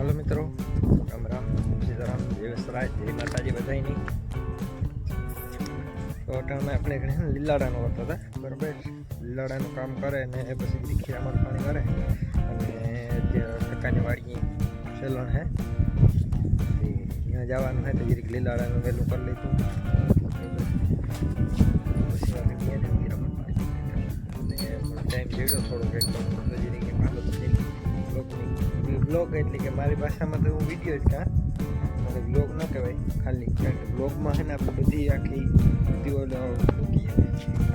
હાલો મિત્રો. રામ રામ સીતારામ જય વસરાજ, જય માતાજી બધાની તો અટાણમાં આપણે ઘણી લીલાડાનો હતો હતા. બરાબર? લીલાડાનું કામ કરે ને એ પછી બધી ખીરામાં પાણી કરે અને જે ટકાની વાડી સેલણ હે ત્યાં જવાનું હે તો જરીક લીલાડાનું વહેલું કરી લીધું. પછી ટાઈમ જોયો થોડો કંઈક બ્લોગ એટલે કે મારી ભાષામાં તો હું વીડિયો જ કાં મારે બ્લોગ ન કહેવાય, ખાલી કારણ કે બ્લોગમાં છે ને આપણે બધી આખી બધી ઓલો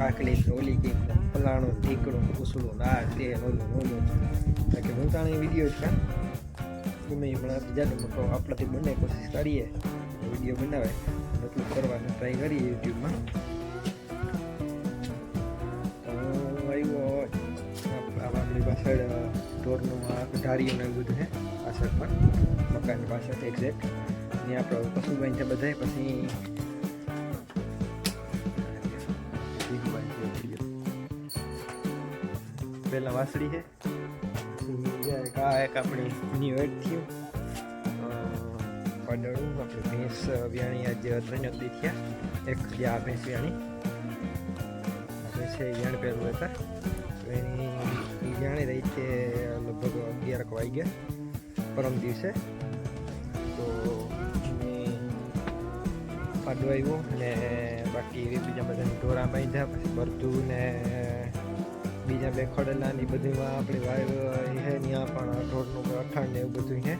આખલી ઓલી કે ફલાણું, ઢીકણું કુસડું ના તે ઓલું ઓલું. કારણ કે હું તાણે વીડિયો જ કાં ગમે એ જાડો મોટો આપણાથી બંને, કોશિશ કરીએ. વીડિયો બનાવે. એટલું કરવાનું ટ્રાય કરીએ યુટ્યુબમાં આપણી પાછળ ઢોરનું આ ઢારીયું ને બધું છે પાછળ પણ મકાનની પાછળ એક્ઝેક્ટ ને આપણે પશુભાઈ છે બધાય પછી પહેલાં વાસળી છે. આ એક આપણી નિવેટ થયું. પડડું આપણે ભેંસ, વ્યાણી આજે ત્રણ જ થયા. એક આ ભેંસ વ્યાણી. છે વ્યાણ પહેલું હતા. એની ઈ જાણી રહી લગભગ અગિયાર વાઈ ગયા પરમ દિવસે તો ફાડો આવ્યો ને બાકી બીજા બધા ઢોરા બાંધ્યા પછી ભરતું ને બીજા બે ખડેલા ને બધીમાં આપણે વાય છે ત્યાં પણ ઢોરનું અઠાણ ને એવું બધું છે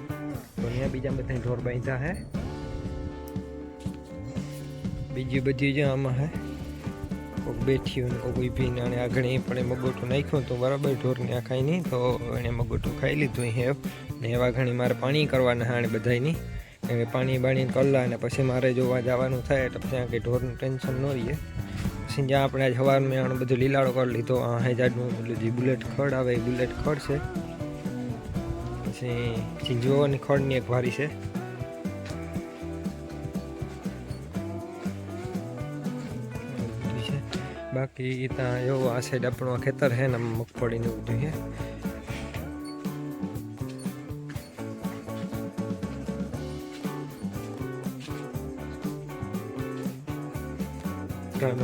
તો અહીંયા બીજા બધા ઢોર બાંધ્યા હે બીજી બધી જ આમાં હે કોઈક બેઠ્યું ને કોઈ ઊભી ને અને આગળ એ પણ એ મગોટું નાખ્યું તો બરાબર ઢોરને આ ખાઈ નહીં, તો એણે મગોટું ખાઈ લીધું હે ને એવા ઘણી મારે પાણી કરવાના હાણે કેમ કે પાણી બાણી કરલા અને પછી મારે જોવા જવાનું થાય તો પછી કંઈ ઢોરનું ટેન્શન ન રહીએ પછી જ્યાં આપણે આજ સવારમાં આને બધું લીલાડો કરી લીધો, આ હેજાડનું પેલું જે બુલેટ ખડ આવે એ બુલેટ ખડ છે. પછી જીંજવાની ખડની એક વારી છે. બાકી ત્યાં એવો આ સાઈડ આપણું ખેતર છે ને મગફળીને એવું જોઈએ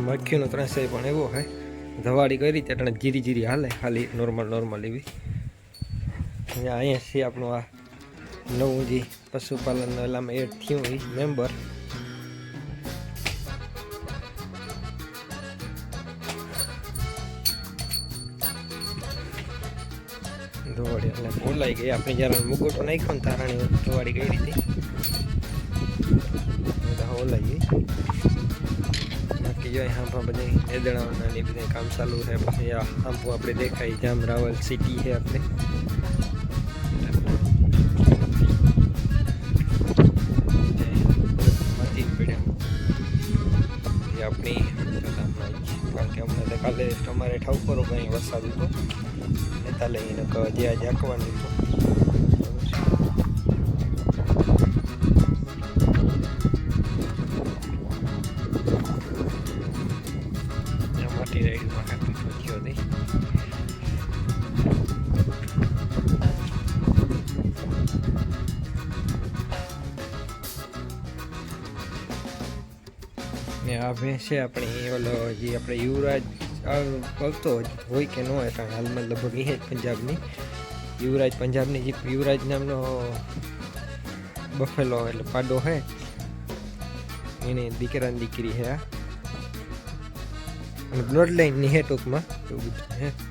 મખીનો ત્રણસે પણ એવો હે ધવાડી કરી ત્યાં જીરી જીરી હાલે, ખાલી નોર્મલ નોર્મલ એવી. અહીંયા છે આપણું આ નવું જે પશુપાલન એલામાં એડ થયું એ મેમ્બર ધોવાડી એટલે ભૂલાઈ ગઈ. આપણે જ્યારે મુગોટો નાખ્યો ને તારાણી ધોવાડી ગઈ રીતે ઓલાઈ ગઈ બાકી જો અહીંયા બધી એદડાઓના ને બધે કામ ચાલુ છે. પછી આ આંબુ આપણે દેખાય. જામ રાવલ સિટી છે આપણે. કારણ કે અમને તો કાલે તમારે ઠાઉકરો કંઈ વરસાદ હતો નેતા લઈને જે આજે આંકવાનું હતું માટી રાઈડમાં નહીં ને આ ભેંસ છે આપણી ઓલો જે આપણે યુવરાજ કરતો હોય કે ન હોય કારણ હાલમાં લગભગ એ જ પંજાબની. યુવરાજ પંજાબની જે યુવરાજ નામનો બફેલો એટલે પાડો છે એની દીકરાની દીકરી છે આ. અને બ્લડ લાઈનની હે ટૂંકમાં. એવું બધું છે